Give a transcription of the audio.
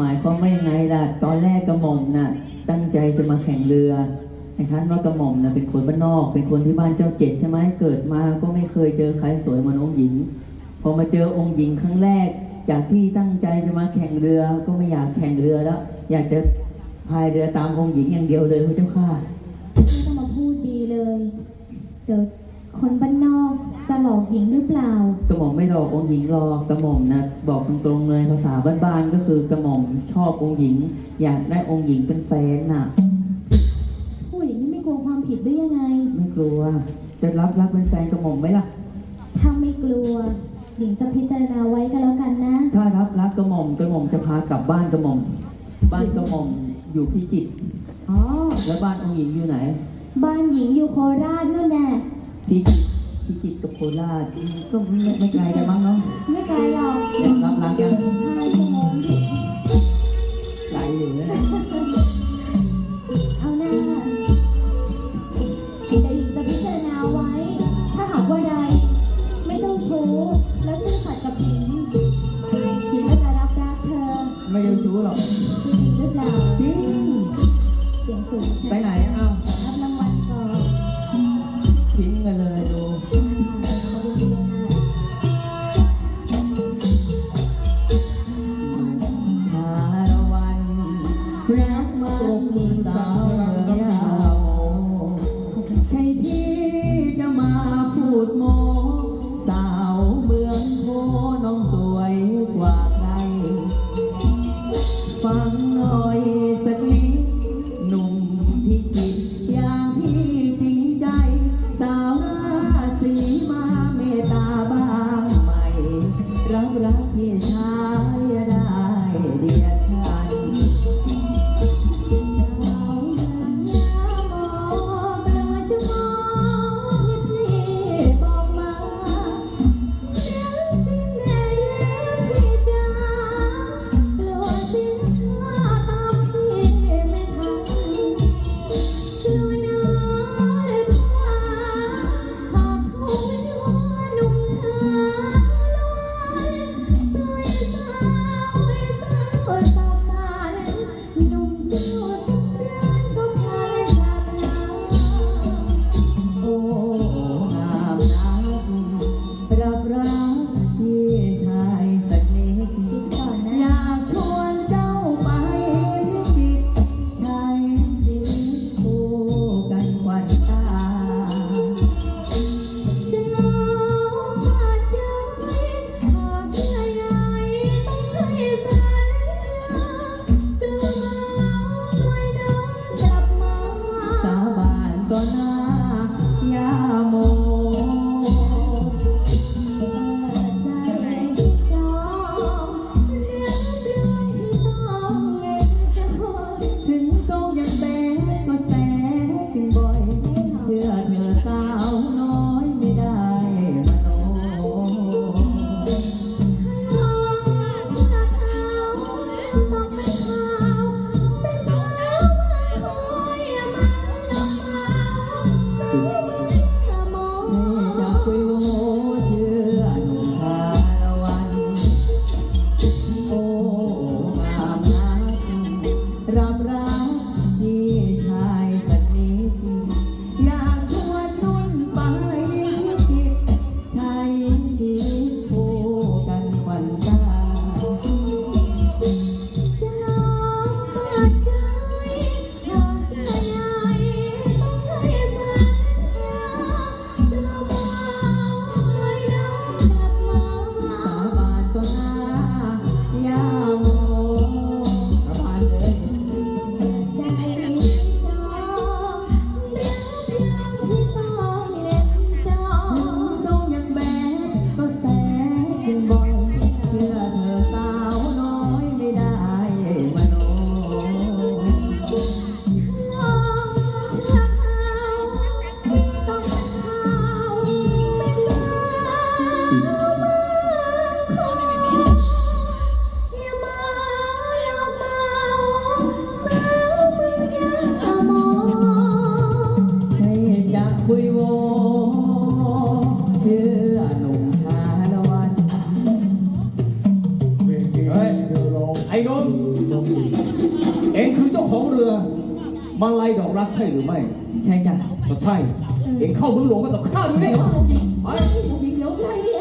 หมายความว่ายังไงล่ะ ตอนแรกกระหม่อมน่ะ ตั้งใจจะมาแข่งเรือนะครับว่ากระหม่อมน่ะเป็นคนบ้านนอก เป็นคนที่บ้านเจ้าเจ็ดใช่ไหมเกิดมาก็ไม่เคยเจอใครสวยเหมือนองค์หญิง พอมาเจอองค์หญิงครั้งแรก จากที่ตั้งใจจะมาแข่งเรือก็ไม่อยากแข่งเรือแล้ว อยากจะพายเรือตามองค์หญิงอย่างเดียวเลยพระเจ้าค่ะ ไม่ต้องมาพูดดีเลย เดี๋ยวคนบ้านนอก หลอกหญิงหรือเปล่า กระหม่อมไม่หลอกองค์หญิงหรอกกระหม่อมนะบอกตรงๆเลยภาษาบ้านๆก็คือกระหม่อมชอบองค์หญิง อยากได้องค์หญิงเป็นแฟนน่ะผู้หญิงนี่ไม่กลัวความผิดหรือยังไง ไม่กลัว จะรับรักเป็นแฟนกระหม่อมไหมล่ะ ถ้าไม่กลัว หญิงจะพิจารณาไว้ก็แล้วกันนะ ถ้ารับรักกระหม่อมกระหม่อมจะพากลับบ้านกระหม่อม บ้านกระหม่อมอยู่พิจิตรอ๋อ แล้วบ้านองค์หญิงอยู่ไหน บ้านหญิงอยู่โคราชนู่นแน่พิจิตร พิจิตรกับโคราชก็ไม่ไม่ไกลกันมั้งเนาะไม่ไกลหรอกรับรักยังห้าชั่วโมงไกลอยู่นะเอาหน้าเดี๋ยวหญิงจะพิจารณาไว้ ถ้าหากว่าใดไม่เจ้าชู้แล้วซื่อสัตย์กับหญิงหญิงก็จะรับรักเธอ ไม่เจ้าชู้หรอกจริงหรือเปล่าจริงเสียงสูงใช่ไปไหน ฟังหน่อยสักนิดหนุ่มพิจิตรอย่างพี่จริงใจ สาวราศีมาเมตตาบ้างไหมรับรักพี่ชาย บา เรือ มาลัยดอกรักใช่หรือไม่ ใช่จ้ะก็ใช่ เห็นเข้าเมืองหลวงมาตกข้าวดูนี่ไป เดี๋ยวใครเนี่ย